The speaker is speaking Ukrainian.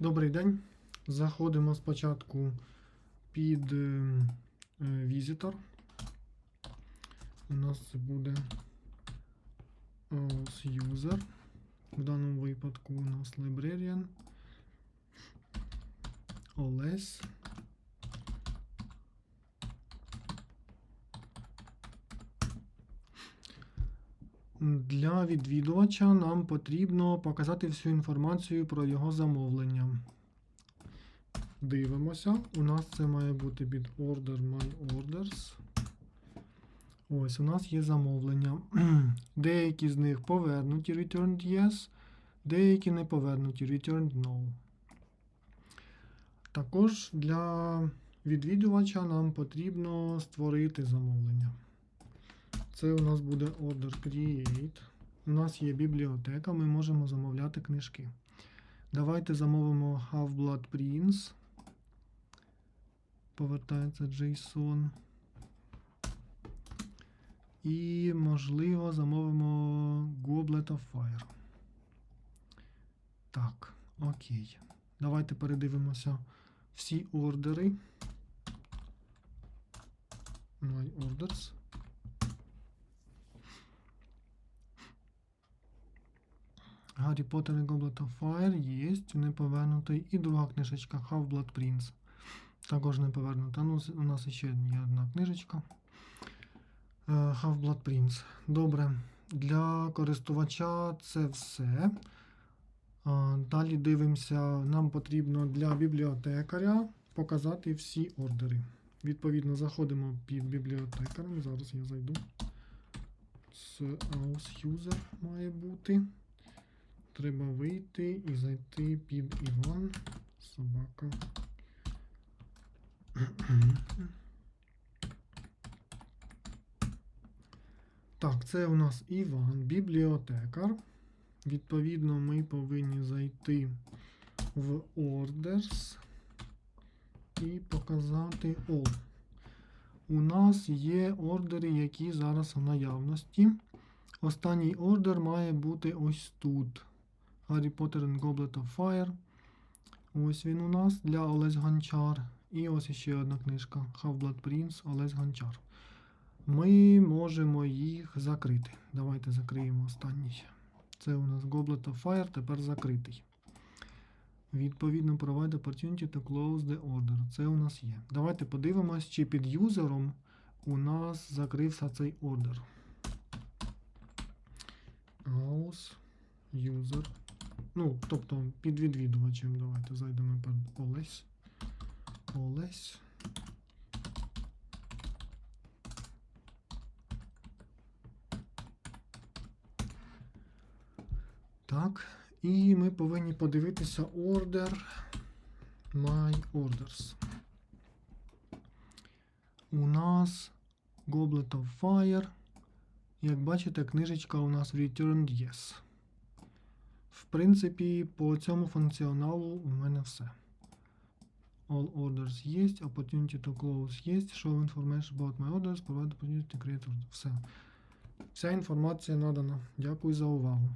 Добрий день. Заходимо спочатку під е, е, У нас це буде User. В даному випадку у нас Librarian. OLS. Для відвідувача нам потрібно показати всю інформацію про його замовлення. Дивимося. У нас це має бути під Order My Orders. Ось у нас є замовлення. Деякі з них повернуті Returned Yes, деякі не повернуті Returned No. Також для відвідувача нам потрібно створити замовлення. Це у нас буде Order Create. У нас є бібліотека, ми можемо замовляти книжки. Давайте замовимо Half-Blood Prince. Повертається JSON. І, можливо, замовимо Goblet of Fire. Так, окей. Давайте передивимося всі ордери. My orders. Гаррі Поттер і Goblet of Fire є, не повернутий. І друга книжечка Half-Blood Prince. Також не повернута. Ну, у нас ще є одна книжечка. Е, Half-Blood Prince. Добре. Для користувача це все. Далі дивимося, нам потрібно для бібліотекаря показати всі ордери. Відповідно, заходимо під бібліотекарем. Зараз я зайду. House User має бути. Треба вийти і зайти під Іван. Собака. Так, це у нас Іван, бібліотекар. Відповідно, ми повинні зайти в Orders і показати All. У нас є ордери, які зараз в наявності. Останній ордер має бути ось тут. Harry Potter and Goblet of Fire. Ось він у нас для Олесь Гончар. І ось ще одна книжка Half-Blood Prince Олесь Гончар. Ми можемо їх закрити. Давайте закриємо останній. Це у нас Goblet of Fire, тепер закритий. Відповідно, provide opportunity to close the order. Це у нас є. Давайте подивимось, чи під юзером у нас закрився цей ордер. House user. Ну, тобто під відвідувачем. Давайте зайдемо під Олесь. Олесь. Так. І ми повинні подивитися order. My orders. У нас Goblet of Fire. Як бачите, книжечка у нас Returned Yes. В принципі, по цьому функціоналу у мене все. All orders є, opportunity to close є, show information about my orders, provide opportunity to create orders. Все. Вся інформація надана. Дякую за увагу.